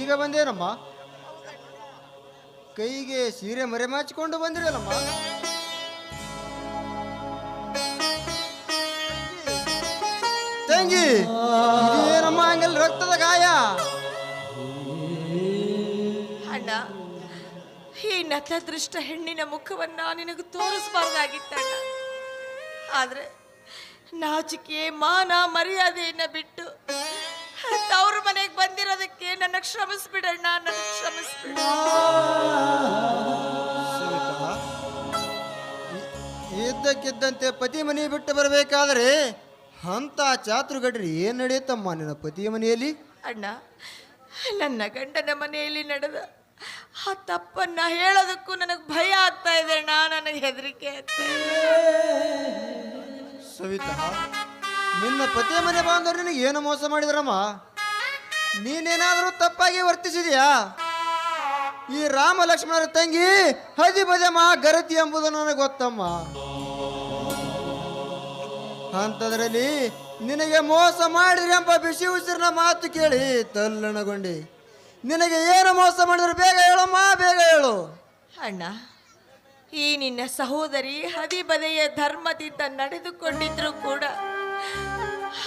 ಈಗ ಬಂದೇನಮ್ಮ? ಕೈಗೆ ಸೀರೆ ಮರೆ ಮಾಚಿಕೊಂಡು ಬಂದಿರಲ್ಲಮ್ಮ? ತಂಗಿ ಏನಮ್ಮ ಹಂಗಲ್ಲಿ ರಕ್ತದ ಗಾಯ? ಅಣ್ಣ ಈ ನತದೃಷ್ಟ ಹೆಣ್ಣಿನ ಮುಖವನ್ನ ನಿನಗೆ ತೋರಿಸಬಾರ್ದಾಗಿತ್ತಣ್ಣ. ಆದ್ರೆ ನಾಚಿಕೆ ಮಾನ ಮರ್ಯಾದೆಯನ್ನ ಬಿಟ್ಟು ತವ್ರ ಮನೆಗೆ ಬಂದಿರೋದಕ್ಕೆ ನನ್ನ ಕ್ಷಮಿಸ್ಬಿಡಣ್ಣ ನನ್ನ ಕ್ಷಮಿಸ್ಬಿಡ ಇ- ಇದ್ದಕ್ಕಿದ್ದಂತೆ ಪತಿ ಮನೆ ಬಿಟ್ಟು ಬರಬೇಕಾದ್ರೆ ಅಂತ ಚಾತುರ್ಗಡ್ರಿ ಏನ್ ನಡೆಯುತ್ತಮ್ಮ ನಿನ್ನ ಪತಿಯ ಮನೆಯಲ್ಲಿ? ಅಣ್ಣ ನನ್ನ ಗಂಡನ ಮನೆಯಲ್ಲಿ ನಡೆದ ಆ ತಪ್ಪನ್ನ ಹೇಳೋದಕ್ಕೂ ನನಗೆ ಭಯ ಆಗ್ತಾ ಇದೆ ಅಣ್ಣ ನನಗೆ ಹೆದರಿಕೆ ಆಗ್ತಾ ಇದೆ. ಸವಿತಾ ನಿನ್ನ ಪತಿಯ ಮನೆ ಬಾಂಧವ್ರು ನಿನಗೆ ಏನು ಮೋಸ ಮಾಡಿದ್ರಮ್ಮ? ನೀನೇನಾದರೂ ತಪ್ಪಾಗಿ ವರ್ತಿಸಿದ್ಯಾ? ಈ ರಾಮ ಲಕ್ಷ್ಮಣರ ತಂಗಿ ಹದಿ ಬದೆಮ್ಮ ಗರತಿ ಎಂಬುದು ನನಗೆ ಗೊತ್ತಮ್ಮ. ಅಂಥದ್ರಲ್ಲಿ ನಿನಗೆ ಮೋಸ ಮಾಡಿದ್ರಿ ಎಂಬ ಬಿಸಿ ಉಸಿರಿನ ಮಾತು ಕೇಳಿ ತಲ್ಲಣಗೊಂಡಿ. ನಿನಗೆ ಏನು ಮೋಸ ಮಾಡಿದ್ರು ಬೇಗ ಹೇಳಮ್ಮ ಬೇಗ ಹೇಳು. ಅಣ್ಣ, ಈ ನಿನ್ನ ಸಹೋದರಿ ಹದಿಬದೆಯ ಧರ್ಮದಿಂದ ನಡೆದುಕೊಂಡಿದ್ರು ಕೂಡ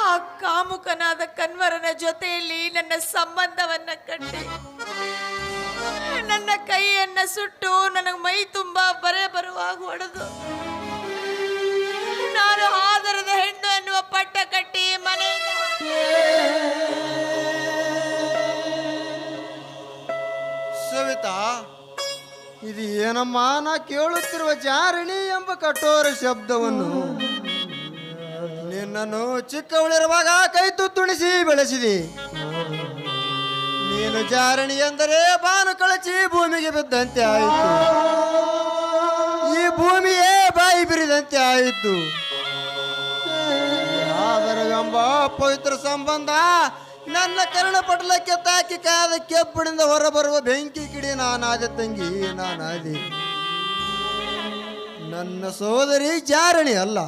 ಆ ಕಾಮುಕನಾದ ಕನ್ವರನ ಜೊತೆಯಲ್ಲಿ ನನ್ನ ಸಂಬಂಧವನ್ನ ಕಟ್ಟಿ. ನನ್ನ ಕೈಯನ್ನ ಸುಟ್ಟು ನನಗೆ ಮೈ ತುಂಬಾ ಬರೆ ಬರುವಾಗ ಹೊಡೆದು ನಾನು ಆದರದ ಹೆಣ್ಣು ಎನ್ನುವ ಪಟ್ಟ ಕಟ್ಟಿ ಮನೆ. ಸವಿತಾ, ಇದು ಏನಮ್ಮ ನಾ ಕೇಳುತ್ತಿರುವ ಜಾರಿಣಿ ಎಂಬ ಕಠೋರ ಶಬ್ದವನ್ನು? ನಿನ್ನನ್ನು ಚಿಕ್ಕವಳಿರುವಾಗ ಕೈ ತುತ್ತುಣಿಸಿ ಬೆಳೆಸಿದಿ. ನೀನು ಜಾರಣಿ ಎಂದರೆ ಬಾನು ಕಳಚಿ ಭೂಮಿಗೆ ಬಿದ್ದಂತೆ ಆಯಿತು. ಈ ಭೂಮಿಯೇ ಬಾಯಿ ಬಿರಿದಂತೆ ಆಯಿತು. ಆದರವೆಂಬ ಪವಿತ್ರ ಸಂಬಂಧ ನನ್ನ ಕರ್ಣ ಪಟಲಕ್ಕೆ ತಾಕಿ ಕಾದ ಕೆಬ್ಬಡಿಂದ ಹೊರಬರುವ ಬೆಂಕಿ ಕಿಡಿ ನಾನಾದ ತಂಗಿ, ನಾನಾದಿ. ನನ್ನ ಸೋದರಿ ಜಾರಣಿ ಅಲ್ಲ.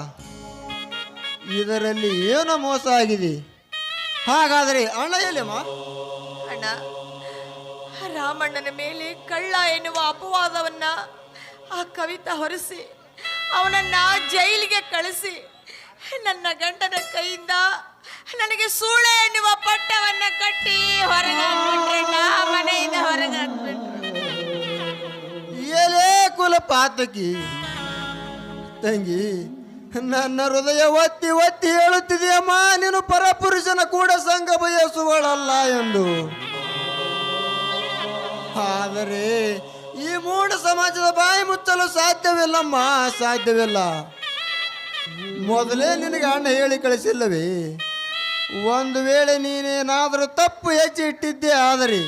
ಇದರಲ್ಲಿ ಏನೋ ಮೋಸ ಆಗಿದೆ? ಹಾಗಾದರೆ ಅಣ್ಣ ಎಲ್ಲಿಯಮ್ಮ ಅಣ್ಣ, ರಾಮಣ್ಣನ ಮೇಲೆ ಕಳ್ಳ ಎನ್ನುವ ಅಪವಾದವನ್ನ ಆ ಕವಿತಾ ಹೊರಿಸಿ, ಅವನನ್ನ ಜೈಲಿಗೆ ಕಳಿಸಿ ನನ್ನ ಗಂಡನ ಕೈಯಿಂದ ನನಗೆ ಸೂಳೆ ಎನ್ನುವ ಪಟ್ಟವನ್ನ ಕಟ್ಟಿ ಹೊರಗೆ ಹಾಕ್ಬಿಟ್ರಣ್ಣ ಮನೆಯಿಂದ ಹೊರಗೆ ಹಾಕ್ಬಿಟ್ರು. ಏಲೇ ಕುಲಪಾತಕಿ. ತಂಗಿ, ನನ್ನ ಹೃದಯ ಒತ್ತಿ ಒತ್ತಿ ಹೇಳುತ್ತಿದೆಯಮ್ಮ, ನೀನು ಪರಪುರುಷನ ಕೂಡ ಸಂಘ ಬಯಸುವಳಲ್ಲ ಎಂದು. ಆದರೆ ಈ ಮೂಢ ಸಮಾಜದ ಬಾಯಿ ಮುಚ್ಚಲು ಸಾಧ್ಯವಿಲ್ಲಮ್ಮ, ಸಾಧ್ಯವಿಲ್ಲ. ಮೊದಲೇ ನಿನಗೆ ಅಣ್ಣ ಹೇಳಿ ಕಳಿಸಿಲ್ಲವೇ? ಒಂದು ವೇಳೆ ನೀನೇನಾದರೂ ತಪ್ಪು ಹೆಜ್ಜೆ ಇಟ್ಟಿದ್ದೆ ಆದರೆ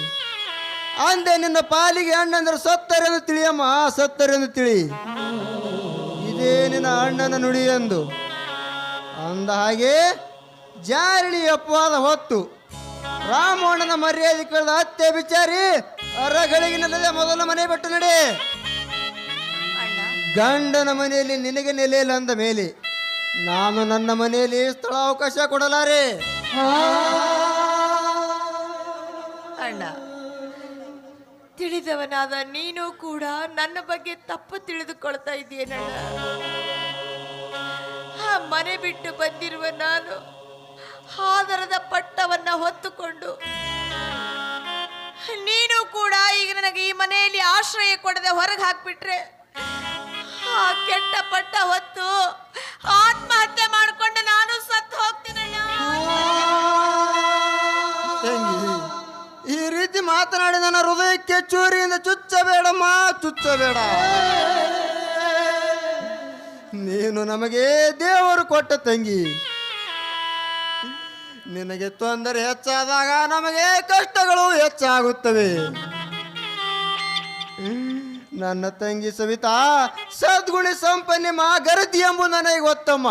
ಅಂದೆ ನಿನ್ನ ಪಾಲಿಗೆ ಅಣ್ಣಂದ್ರೆ ಸತ್ತರೆಂದು ತಿಳಿಯಮ್ಮ ಸತ್ತರೆಂದು ತಿಳಿ ಇದೇ ನಿನ್ನ ಅಣ್ಣನ ನುಡಿ ಎಂದು. ಅಂದ ಹಾಗೆ ಜಾರಿಣಿ ಅಪವಾದ ಹೊತ್ತು ರಾಮಣ್ಣನ ಮರ್ಯಾದೆ ಕಳೆದ ಬಿಚಾರಿ ಅರಗಳಿಗೆ ಅರಗಳಿಗಿನಲ್ಲದೆ ಮೊದಲ ಮನೆ ಬಿಟ್ಟು ನಡೆ. ಗಂಡನ ಮನೆಯಲ್ಲಿ ನಿನಗೆ ನೆಲೆಯಿಲ್ಲ ಅಂದ ಮೇಲೆ ನಾನು ನನ್ನ ಮನೆಯಲ್ಲಿ ಸ್ಥಳಾವಕಾಶ ಕೊಡಲಾರೆ. ಅಣ್ಣ ತಿಳಿದವನಾದ ನೀನು ಕೂಡ ನನ್ನ ಬಗ್ಗೆ ತಪ್ಪು ತಿಳಿದುಕೊಳ್ತಾ ಇದೆಯೇನಣ್ಣ ಆ ಮನೆ ಬಿಟ್ಟು ಬಂದಿರುವ ನಾನು ಆದರದ ಪಟ್ಟವನ್ನ ಹೊತ್ತುಕೊಂಡು ನೀನು ಕೂಡ ಈಗ ನನಗೆ ಈ ಮನೆಯಲ್ಲಿ ಆಶ್ರಯ ಕೊಡದೆ ಹೊರಗೆ ಹಾಕ್ಬಿಟ್ರೆ ಆ ಕೆಟ್ಟ ಪಟ್ಟ ಹೊತ್ತು ಆತ್ಮಹತ್ಯೆ ಮಾಡಿಕೊಂಡು ನಾನು ಸತ್ತು ಹೋಗ್ತೀನಿ ತಂಗಿ, ಈ ರೀತಿ ಮಾತನಾಡಿ ನನ್ನ ಹೃದಯಕ್ಕೆ ಚೂರಿಯಿಂದ ಚುಚ್ಚಬೇಡಮ್ಮ, ಚುಚ್ಚಬೇಡ. ನೀನು ನಮಗೆ ದೇವರು ಕೊಟ್ಟ ತಂಗಿ. ನಿನಗೆ ತೊಂದರೆ ಹೆಚ್ಚಾದಾಗ ನಮಗೆ ಕಷ್ಟಗಳು ಹೆಚ್ಚಾಗುತ್ತವೆ. ನನ್ನ ತಂಗಿ ಸವಿತಾ, ಸದ್ಗುಣಿ ಸಂಪನ್ನಿ ಮಾ ಗರತಿ ಎಂಬು ನನಗೆ ಗೊತ್ತಮ್ಮ.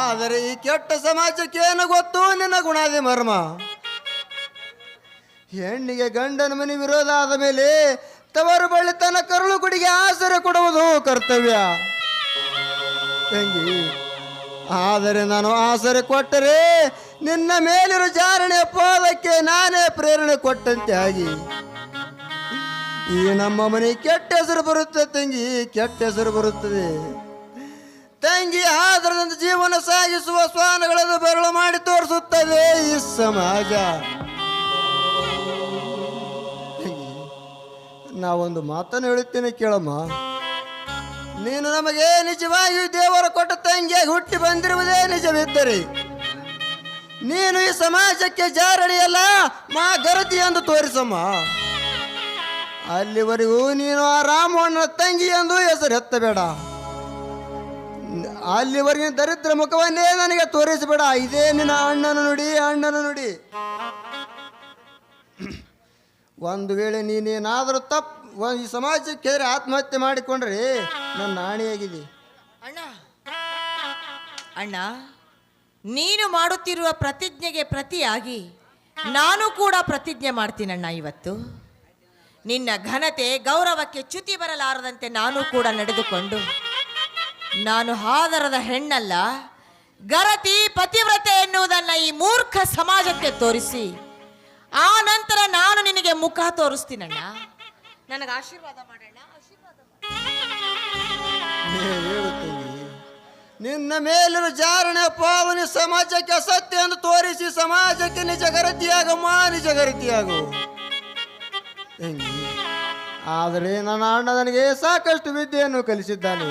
ಆದರೆ ಈ ಕೆಟ್ಟ ಸಮಾಜಕ್ಕೆ ಏನು ಗೊತ್ತು? ನಿನ್ನ ಗುಣಾದಿ ಮರ್ಮ. ಹೆಣ್ಣಿಗೆ ಗಂಡನ ಮನೆ ವಿರೋಧ ಆದ ಮೇಲೆ ತವರು ಬಳಿ ತನ್ನ ಕರುಳು ಕುಡಿಗೆ ಆಸರೆ ಕೊಡುವುದು ಕರ್ತವ್ಯ. ತಂಗಿ, ಆದರೆ ನಾನು ಆಸರೆ ಕೊಟ್ಟರೆ ನಿನ್ನ ಮೇಲಿರೋ ಜಾರಣೆ ಪೋದಕ್ಕೆ ನಾನೇ ಪ್ರೇರಣೆ ಕೊಟ್ಟಂತೆ ಆಗಿ. ಈ ನಮ್ಮ ಮನೆ ಕೆಟ್ಟ ಹೆಸರು ಬರುತ್ತೆ, ತಂಗಿ. ಕೆಟ್ಟ ಹೆಸರು ಬರುತ್ತದೆ. ತಂಗಿ ಆದರದಿಂದ ಜೀವನ ಸಾಗಿಸುವ ಸ್ವಾನಗಳನ್ನು ಬೆರಳು ಮಾಡಿ ತೋರಿಸುತ್ತದೆ ಈ ಸಮಾಜ. ನಾವೊಂದು ಮಾತನ್ನು ಹೇಳುತ್ತೇನೆ ಕೇಳಮ್ಮ. ನೀನು ನಮಗೆ ನಿಜವಾಗಿ ದೇವರ ಕೊಟ್ಟ ತಂಗಿಯಾಗಿ ಹುಟ್ಟಿ ಬಂದಿರುವುದೇ ನಿಜವಿದ್ದರೆ, ನೀನು ಈ ಸಮಾಜಕ್ಕೆ ಜಾರಡಿಯಲ್ಲ ಮಾ ಗರತಿ ಎಂದು ತೋರಿಸಮ್ಮ. ಅಲ್ಲಿವರೆಗೂ ನೀನು ಆ ರಾಮಣ್ಣ ತಂಗಿ ಎಂದು ಹೆಸರು ಎತ್ತಬೇಡ. ಅಲ್ಲಿವರೆಗಿನ ದರಿದ್ರ ಮುಖವನ್ನೇ ನನಗೆ ತೋರಿಸಬೇಡ. ಇದೇ ನಿನ್ನ ಅಣ್ಣನ ನುಡಿ ಅಣ್ಣನ ನುಡಿ. ಒಂದು ವೇಳೆ ನೀನೇನಾದರೂ ತಪ್ಪು ಈ ಸಮಾಜಕ್ಕೆ ಎದುರು ಆತ್ಮಹತ್ಯೆ ಮಾಡಿಕೊಂಡ್ರೆ ನನ್ನ ನಾಣಿಯಾಗಿದೆ. ಅಣ್ಣ ಅಣ್ಣ, ನೀನು ಮಾಡುತ್ತಿರುವ ಪ್ರತಿಜ್ಞೆಗೆ ಪ್ರತಿಯಾಗಿ ನಾನು ಕೂಡ ಪ್ರತಿಜ್ಞೆ ಮಾಡ್ತೀನಣ್ಣ ಇವತ್ತು. ನಿನ್ನ ಘನತೆ ಗೌರವಕ್ಕೆ ಚ್ಯುತಿ ಬರಲಾರದಂತೆ ನಾನು ಕೂಡ ನಡೆದುಕೊಂಡು, ನಾನು ಹಾದರದ ಹೆಣ್ಣಲ್ಲ, ಗರತಿ ಪತಿವ್ರತೆ ಎನ್ನುವುದನ್ನು ಈ ಮೂರ್ಖ ಸಮಾಜಕ್ಕೆ ತೋರಿಸಿ, ಆ ನಂತರ ನಾನು ನಿನಗೆ ಮುಖ ತೋರಿಸ್ತೀನಣ್ಣ. ನನಗೆ ಆಶೀರ್ವಾದ ಮಾಡೋಣ ಆಶೀರ್ವಾದ. ನಿನ್ನ ಮೇಲಿನ ಜಾರಣೆ ಪಾವನಿ ಸಮಾಜಕ್ಕೆ ಅಸತ್ಯ ಎಂದು ತೋರಿಸಿ ಸಮಾಜಕ್ಕೆ ನಿಜ ಗರತಿಯಾಗಮ್ಮ, ನಿಜ ಗರತಿಯಾಗು. ತಂಗಿ ಆದರೆ ನನ್ನ ಅಣ್ಣ ನನಗೆ ಸಾಕಷ್ಟು ವಿದ್ಯೆಯನ್ನು ಕಲಿಸಿದ್ದಾನೆ.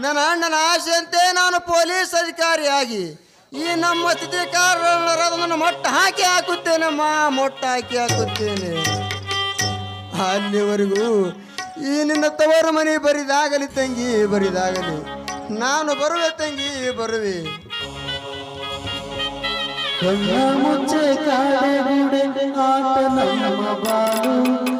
ನನ್ನ ಅಣ್ಣನ ಆಸೆಯಂತೆ ನಾನು ಪೊಲೀಸ್ ಅಧಿಕಾರಿಯಾಗಿ ಈ ನಮ್ಮ ಸ್ಥಿತಿಕಾರರನ್ನು ಮೊಟ್ಟ ಹಾಕಿ ಹಾಕುತ್ತೇನಮ್ಮ ಮೊಟ್ಟ ಹಾಕಿ ಹಾಕುತ್ತೇನೆ. ಅಲ್ಲಿವರೆಗೂ ಈ ನಿನ್ನ ತವರು ಮನೆ ಬರಿದಾಗಲಿ ತಂಗಿ, ಬರಿದಾಗಲಿ. ನಾನು ಬರುವೆ ತಂಗಿ, ಬರುವೆ. ಕಣ್ಣ ಮುಚ್ಚೆ ಕಾಡೆಗೂಡೆ, ಆತ ನಮ್ಮ ಬಾಳು.